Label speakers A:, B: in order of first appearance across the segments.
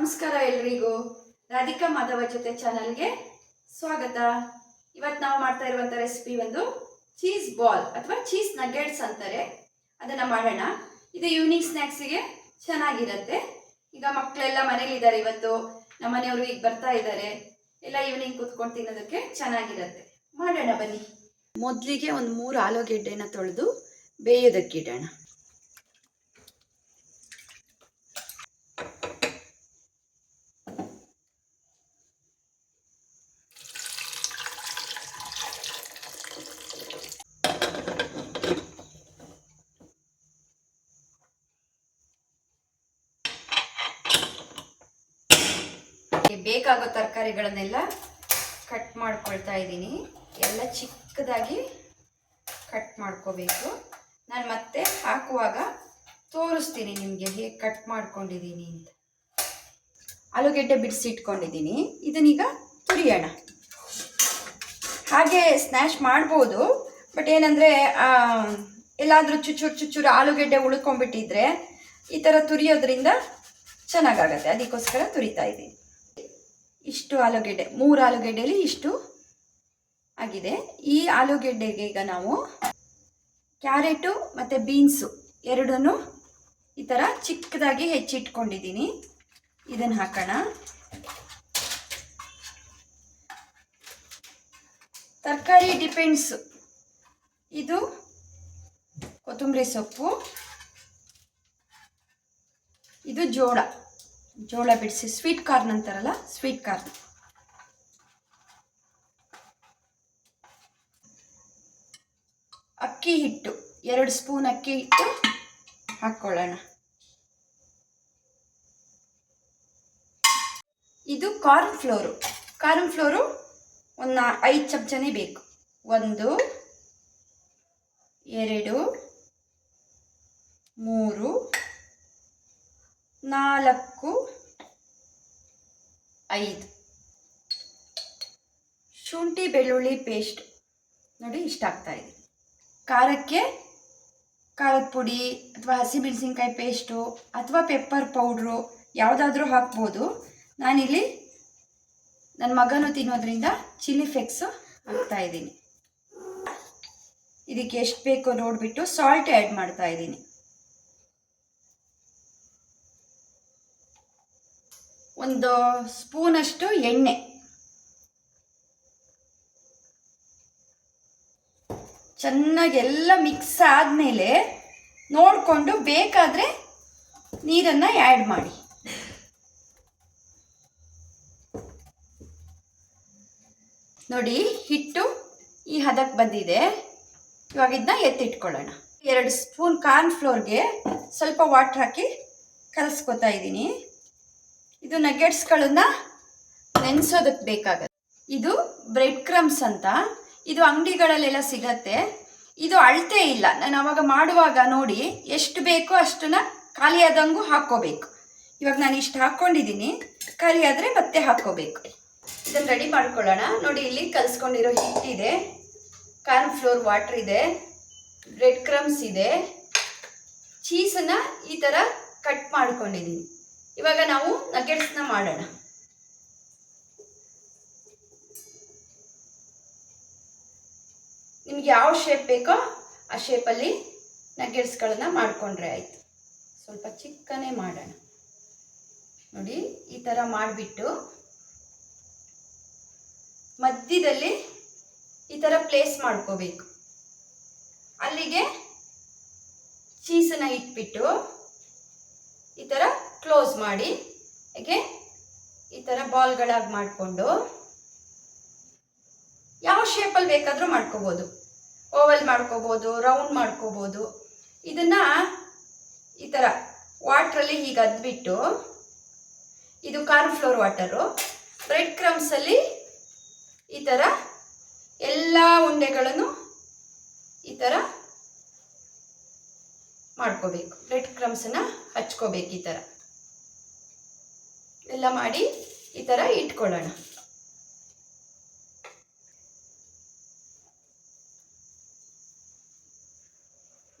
A: ನಮಸ್ಕಾರ ಎಲ್ರಿಗೂ. ರಾಧಿಕಾ ಮಾಧವ ಜೊತೆ ಚಾನಲ್ಗೆ ಸ್ವಾಗತ. ಇವತ್ತು ನಾವು ಮಾಡ್ತಾ ಇರುವಂಥ ರೆಸಿಪಿ ಒಂದು ಚೀಸ್ ಬಾಲ್ ಅಥವಾ ಚೀಸ್ ನಗೆಟ್ಸ್ ಅಂತಾರೆ. ಅದನ್ನು ಮಾಡೋಣ. ಇದು ಈವ್ನಿಂಗ್ ಸ್ನ್ಯಾಕ್ಸಿಗೆ ಚೆನ್ನಾಗಿರುತ್ತೆ. ಈಗ ಮಕ್ಕಳೆಲ್ಲ ಮನೇಲಿದ್ದಾರೆ ಇವತ್ತು. ನಮ್ಮ ಮನೆಯವರು ಈಗ ಬರ್ತಾ ಇದ್ದಾರೆ. ಎಲ್ಲ ಈವ್ನಿಂಗ್ ಕೂತ್ಕೊಂಡು ತಿನ್ನೋದಕ್ಕೆ ಚೆನ್ನಾಗಿರುತ್ತೆ. ಮಾಡೋಣ ಬನ್ನಿ. ಮೊದಲಿಗೆ ಒಂದು ಮೂರು ಆಲೂಗೆಡ್ಡೆನ ತೊಳೆದು ಬೇಯೋದಕ್ಕಿಡೋಣ ಬೇಕಾಗೋ ತರಕಾರಿಗಳನ್ನೆಲ್ಲ ಕಟ್ ಮಾಡ್ಕೊಳ್ತಾ ಇದ್ದೀನಿ. ಎಲ್ಲ ಚಿಕ್ಕದಾಗಿ ಕಟ್ ಮಾಡ್ಕೋಬೇಕು. ನಾನು ಮತ್ತೆ ಹಾಕುವಾಗ ತೋರಿಸ್ತೀನಿ ನಿಮಗೆ ಹೇಗೆ ಕಟ್ ಮಾಡ್ಕೊಂಡಿದ್ದೀನಿ ಅಂತ. ಆಲೂಗೆಡ್ಡೆ ಬಿಡಿಸಿಟ್ಕೊಂಡಿದ್ದೀನಿ ಇದನ್ನೀಗ ತುರಿಯೋಣ. ಹಾಗೆ ಸ್ನ್ಯಾಶ್ ಮಾಡ್ಬೋದು. ಬಟ್ ಏನಂದರೆ ಎಲ್ಲಾದರೂ ಚುಚ್ಚೂರು ಚುಚ್ಚೂರು ಆಲೂಗೆಡ್ಡೆ ಉಳ್ಕೊಂಡ್ಬಿಟ್ಟಿದ್ರೆ ಈ ಥರ ತುರಿಯೋದ್ರಿಂದ ಚೆನ್ನಾಗಾಗತ್ತೆ. ಅದಕ್ಕೋಸ್ಕರ ತುರಿತಾ ಇದ್ದೀನಿ. ಇಷ್ಟು ಆಲೂಗೆಡ್ಡೆ, ಮೂರು ಆಲೂಗೆಡ್ಡೆಯಲ್ಲಿ ಇಷ್ಟು ಆಗಿದೆ. ಈ ಆಲೂಗೆಡ್ಡೆಗೆ ಈಗ ನಾವು ಕ್ಯಾರೆಟು ಮತ್ತು ಬೀನ್ಸು ಎರಡನ್ನು ಈ ಥರ ಚಿಕ್ಕದಾಗಿ ಹೆಚ್ಚಿಟ್ಕೊಂಡಿದ್ದೀನಿ. ಇದನ್ನು ಹಾಕೋಣ. ತರಕಾರಿ ಡಿಪೆಂಡ್ಸು. ಇದು ಕೊತ್ತಂಬರಿ ಸೊಪ್ಪು. ಇದು ಜೋಳ. ಜೋಳ ಬಿಡಿಸಿ ಸ್ವೀಟ್ ಕಾರ್ನ್ ಅಂತಾರಲ್ಲ ಸ್ವೀಟ್ ಕಾರ್ನ್ ಅಕ್ಕಿ ಹಿಟ್ಟು, ಎರಡು ಸ್ಪೂನ್ ಅಕ್ಕಿ ಹಿಟ್ಟು ಹಾಕ್ಕೊಳ್ಳೋಣ ಇದು ಕಾರ್ನ್ ಫ್ಲೋರು ಕಾರ್ನ್ ಫ್ಲೋರು ಒಂದು ಐದು ಚಮಚನೇ ಬೇಕು. ಒಂದು, ಎರಡು, ಮೂರು ನಾಲ್ಕು, ಐದು. ಶುಂಠಿ ಬೆಳ್ಳುಳ್ಳಿ ಪೇಸ್ಟ್ ನೋಡಿ, ಇಷ್ಟ ಆಗ್ತಾ ಇದೆ. ಖಾರಕ್ಕೆ ಖಾರದ ಪುಡಿ ಅಥವಾ ಹಸಿಮೆಣಸಿನ್ಕಾಯಿ ಪೇಸ್ಟು ಅಥವಾ ಪೆಪ್ಪರ್ ಪೌಡ್ರು ಯಾವುದಾದ್ರೂ ಹಾಕ್ಬೋದು. ನಾನಿಲ್ಲಿ ನನ್ನ ಮಗನು ತಿನ್ನೋದ್ರಿಂದ ಚಿಲ್ಲಿ ಫ್ಲೆಕ್ಸು ಹಾಕ್ತಾ ಇದ್ದೀನಿ. ಇದಕ್ಕೆ ಎಷ್ಟು ಬೇಕೋ ನೋಡಿಬಿಟ್ಟು ಸಾಲ್ಟ್ ಆ್ಯಡ್ ಮಾಡ್ತಾ ಇದ್ದೀನಿ. ಒಂದು ಸ್ಪೂನಷ್ಟು ಎಣ್ಣೆ. ಚೆನ್ನಾಗಿ ಎಲ್ಲ ಮಿಕ್ಸ್ ಆದಮೇಲೆ ನೋಡಿಕೊಂಡು ಬೇಕಾದರೆ ನೀರನ್ನು ಆ್ಯಡ್ ಮಾಡಿ. ನೋಡಿ, ಹಿಟ್ಟು ಈ ಹದಕ್ಕೆ ಬಂದಿದೆ. ಇವಾಗ ಇದನ್ನ ಎತ್ತಿಟ್ಕೊಳ್ಳೋಣ. ಎರಡು ಸ್ಪೂನ್ ಕಾರ್ನ್ ಫ್ಲೋರ್ಗೆ ಸ್ವಲ್ಪ ವಾಟ್ರ್ ಹಾಕಿ ಕಲಸ್ಕೊತಾ ಇದ್ದೀನಿ. ಇದು ನಗೆಟ್ಸ್ಗಳನ್ನ ನೆನೆಸೋದಕ್ಕೆ ಬೇಕಾಗತ್ತೆ. ಇದು ಬ್ರೆಡ್ ಕ್ರಮ್ಸ್ ಅಂತ. ಇದು ಅಂಗಡಿಗಳಲ್ಲೆಲ್ಲ ಸಿಗತ್ತೆ. ಇದು ಅಳತೆ ಇಲ್ಲ. ನಾನು ಅವಾಗ ಮಾಡುವಾಗ ನೋಡಿ ಎಷ್ಟು ಬೇಕೋ ಅಷ್ಟನ್ನ ಖಾಲಿಯಾದಂಗೂ ಆದಂಗೂ ಹಾಕ್ಕೋಬೇಕು. ಇವಾಗ ನಾನು ಇಷ್ಟು ಹಾಕ್ಕೊಂಡಿದ್ದೀನಿ ಖಾಲಿ ಮತ್ತೆ ಹಾಕ್ಕೋಬೇಕು. ಇದನ್ನು ರೆಡಿ ಮಾಡ್ಕೊಳ್ಳೋಣ. ನೋಡಿ ಇಲ್ಲಿ ಕಲಿಸ್ಕೊಂಡಿರೋ ಹಿಟ್ಟಿದೆ ಕಾರ್ನ್ ಫ್ಲೋರ್ ವಾಟ್ರ್ ಇದೆ. ಬ್ರೆಡ್ ಕ್ರಮ್ಸ್ ಇದೆ ಚೀಸನ್ನು ಈ ಥರ ಕಟ್ ಮಾಡ್ಕೊಂಡಿದ್ದೀನಿ ಇವಾಗ ನಾವು ನಗೆಟ್ಸ್ನ ಮಾಡೋಣ. ನಿಮ್ಗೆ ಯಾವ ಶೇಪ್ ಬೇಕೋ ಆ ಶೇಪಲ್ಲಿ ನಗೆಟ್ಸ್ಗಳನ್ನ ಮಾಡಿಕೊಂಡ್ರೆ ಆಯಿತು. ಸ್ವಲ್ಪ ಚಿಕ್ಕನೇ ಮಾಡೋಣ. ನೋಡಿ, ಈ ಥರ ಮಾಡಿಬಿಟ್ಟು ಮಧ್ಯದಲ್ಲಿ ಈ ಥರ ಪ್ಲೇಸ್ ಮಾಡ್ಕೋಬೇಕು. ಅಲ್ಲಿಗೆ ಚೀಸನ್ನ ಇಟ್ಬಿಟ್ಟು ಈ ಥರ ಕ್ಲೋಸ್ ಮಾಡಿ ಓಕೆ ಈ ಥರ ಬಾಲ್ಗಳಾಗಿ ಮಾಡಿಕೊಂಡು, ಯಾವ ಶೇಪಲ್ಲಿ ಬೇಕಾದರೂ ಮಾಡ್ಕೋಬೋದು. ಓವಲ್ ಮಾಡ್ಕೋಬೋದು ರೌಂಡ್ ಮಾಡ್ಕೋಬೋದು. ಇದನ್ನು ಈ ಥರ ವಾಟ್ರಲ್ಲಿ ಹೀಗೆ ಅದ್ಬಿಟ್ಟು, ಇದು ಕಾರ್ನ್ ಫ್ಲೋರ್ ವಾಟರು ಬ್ರೆಡ್ ಕ್ರಮ್ಸಲ್ಲಿ ಈ ಥರ ಎಲ್ಲ ಉಂಡೆಗಳನ್ನು ಈ ಥರ ಮಾಡ್ಕೋಬೇಕು. ಬ್ರೆಡ್ ಕ್ರಮ್ಸನ್ನು ಹಚ್ಕೋಬೇಕು ಈ ಥರ ಎಲ್ಲ ಮಾಡಿ ಈ ಥರ ಇಟ್ಕೊಳ್ಳೋಣ.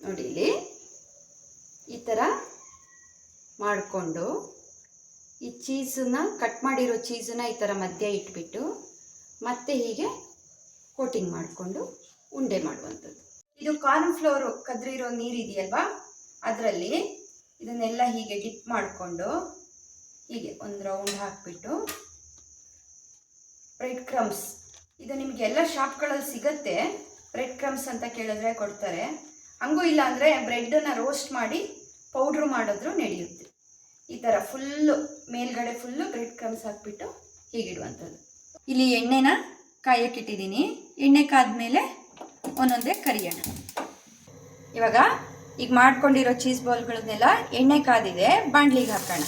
A: ನೋಡಿ ಇಲ್ಲಿ ಈ ಥರ ಮಾಡಿಕೊಂಡು ಈ ಚೀಸನ್ನ ಕಟ್ ಮಾಡಿರೋ ಚೀಸನ್ನ ಈ ಥರ ಮಧ್ಯೆ ಇಟ್ಬಿಟ್ಟು ಮತ್ತೆ ಹೀಗೆ ಕೋಟಿಂಗ್ ಮಾಡಿಕೊಂಡು ಉಂಡೆ ಮಾಡುವಂಥದ್ದು. ಇದು ಕಾರ್ನ್ ಫ್ಲೋರ್ ಕದ್ರಿರೋ ನೀರಿದೆಯಲ್ವಾ? ಅದರಲ್ಲಿ ಇದನ್ನೆಲ್ಲ ಹೀಗೆ ಡಿಪ್ ಮಾಡಿಕೊಂಡು ಹೀಗೆ ಒಂದು ರೌಂಡ್ ಹಾಕಿಬಿಟ್ಟು ಬ್ರೆಡ್ ಕ್ರಮ್ಸ್ ಇದು ನಿಮಗೆ ಎಲ್ಲ ಶಾಪ್ಗಳಲ್ಲಿ ಸಿಗತ್ತೆ. ಬ್ರೆಡ್ ಕ್ರಮ್ಸ್ ಅಂತ ಕೇಳಿದ್ರೆ ಕೊಡ್ತಾರೆ. ಹಂಗೂ ಇಲ್ಲ ಅಂದರೆ ಬ್ರೆಡ್ಡನ್ನು ರೋಸ್ಟ್ ಮಾಡಿ ಪೌಡ್ರು ಮಾಡಿದ್ರು ನಡೆಯುತ್ತೆ. ಈ ಥರ ಫುಲ್ಲು ಮೇಲ್ಗಡೆ ಫುಲ್ಲು ಬ್ರೆಡ್ ಕ್ರಮ್ಸ್ ಹಾಕ್ಬಿಟ್ಟು ಹೀಗಿಡುವಂಥದ್ದು. ಇಲ್ಲಿ ಎಣ್ಣೆನ ಕಾಯಕ್ಕಿಟ್ಟಿದ್ದೀನಿ ಎಣ್ಣೆ ಕಾದ ಮೇಲೆ ಒಂದೊಂದೇ ಕರಿಯೋಣ. ಇವಾಗ ಈಗ ಮಾಡ್ಕೊಂಡಿರೋ ಚೀಸ್ ಬಾಲ್ಗಳನ್ನೆಲ್ಲ ಎಣ್ಣೆ ಕಾದಿದೆ, ಬಾಣಲಿಗೆ ಹಾಕೋಣ.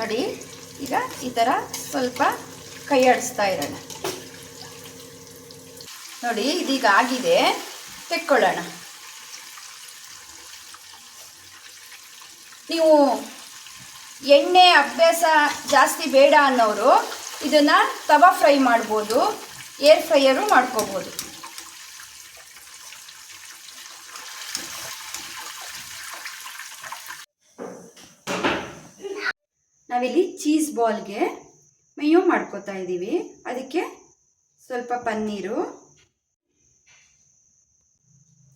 A: ನೋಡಿ. ಈಗ ಈ ಥರ ಸ್ವಲ್ಪ ಕೈ ಆಡಿಸ್ತಾ ಇರೋಣ. ನೋಡಿ, ಇದೀಗ ಆಗಿದೆ. ತೆಕ್ಕೊಳ್ಳೋಣ. ನೀವು ಎಣ್ಣೆ ಅಭ್ಯಾಸ ಜಾಸ್ತಿ ಬೇಡ ಅನ್ನೋರು ಇದನ್ನು ತವಾ ಫ್ರೈ ಮಾಡ್ಬೋದು, ಏರ್ ಫ್ರೈಯರು ಮಾಡ್ಕೋಬೋದು. ನಾವಿಲ್ಲಿ ಚೀಸ್ ಬಾಲ್ಗೆ ಮೇಯೋ ಮಾಡ್ಕೋತಾ ಇದ್ದೀವಿ. ಅದಕ್ಕೆ ಸ್ವಲ್ಪ ಪನ್ನೀರು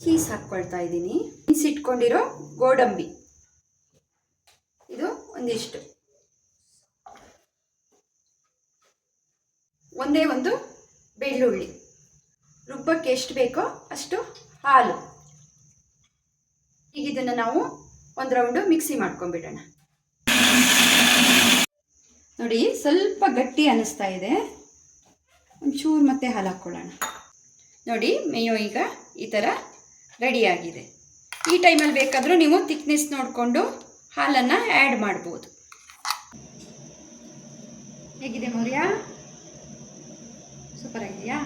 A: ಚೀಸ್ ಹಾಕ್ಕೊಳ್ತಾ ಇದ್ದೀನಿ. ಇಟ್ಕೊಂಡಿರೋ ಗೋಡಂಬಿ. ಇದು ಒಂದಿಷ್ಟು. ಒಂದೇ ಒಂದು ಬೆಳ್ಳುಳ್ಳಿ. ರುಬ್ಬಕ್ಕೆ ಎಷ್ಟು ಬೇಕೋ ಅಷ್ಟು ಹಾಲು. ಈಗ ಇದನ್ನು ನಾವು ಒಂದು ರೌಂಡು ಮಿಕ್ಸಿ ಮಾಡ್ಕೊಂಡ್ಬಿಡೋಣ. ನೋಡಿ, ಸ್ವಲ್ಪ ಗಟ್ಟಿ ಅನ್ನಿಸ್ತಾ ಇದೆ. ಒಂಚೂರು ಮತ್ತೆ ಹಾಲು ಹಾಕ್ಕೊಳ್ಳೋಣ. ನೋಡಿ, ಮೇಯೋ ಈಗ ಈ ಥರ ರೆಡಿಯಾಗಿದೆ ಈ ಟೈಮಲ್ಲಿ ಬೇಕಾದರೂ ನೀವು ತಿಕ್ನೆಸ್ ನೋಡಿಕೊಂಡು ಹಾಲನ್ನು ಆ್ಯಡ್ ಮಾಡ್ಬೋದು. ಹೇಗಿದೆ ಮೌರ್ಯ? ಸೂಪರ್ ಆಗಿದೆಯಾ?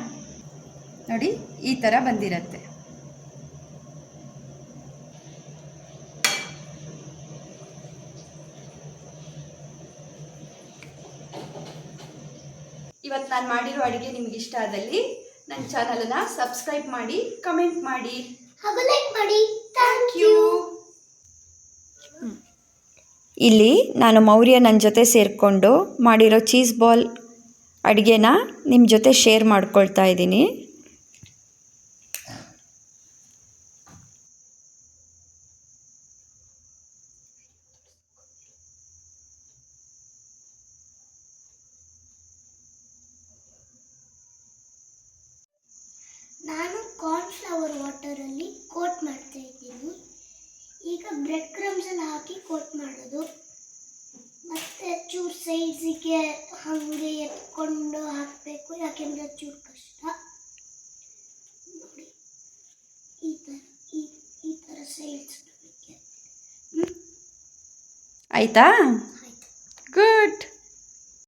A: ನೋಡಿ, ಈ ಥರ ಬಂದಿರತ್ತೆ. ಇವತ್ತು ನಾನು ಮಾಡಿರೋ ಅಡುಗೆ ನಿಮ್ಗೆ ಇಷ್ಟ ಆದಲ್ಲಿ ನನ್ನ ಚಾನಲನ್ನು ಸಬ್ಸ್ಕ್ರೈಬ್ ಮಾಡಿ ಕಮೆಂಟ್ ಮಾಡಿ.
B: ಹಾಗೂ ಲೈಕ್ ಮಾಡಿ. ಥ್ಯಾಂಕ್ ಯು
A: ಇಲ್ಲಿ ನಾನು ಮೌರ್ಯ ನನ್ನ ಜೊತೆ ಸೇರಿಕೊಂಡು ಮಾಡಿರೋ ಚೀಸ್ ಬಾಲ್ ಅಡುಗೆನ ನಿಮ್ಮ ಜೊತೆ ಶೇರ್ ಮಾಡ್ಕೊಳ್ತಾ ಇದ್ದೀನಿ
B: ನಾನು ಕಾರ್ನ್ಫ್ಲವರ್ ವಾಟರಲ್ಲಿ ಕೋಟ್ ಮಾಡ್ತಾ ಇದ್ದೀನಿ. ಈಗ ಬ್ರೆಡ್ ಕ್ರಮ್ಸಲ್ಲಿ ಹಾಕಿ ಕೋಟ್ ಮಾಡೋದು. ಮತ್ತೆ ಚೂರು ಸೈಡ್ಸಿಗೆ ಹಾಗೆ ಎತ್ಕೊಂಡು ಹಾಕಬೇಕು ಯಾಕೆಂದರೆ ಚೂರು ಕಷ್ಟ. ನೋಡಿ ಈ ಥರ ಈ ಈ ಥರ ಸೈಡ್ಸ್
A: ಆಯಿತಾ?
B: ಆಯ್ತು.
A: ಗುಡ್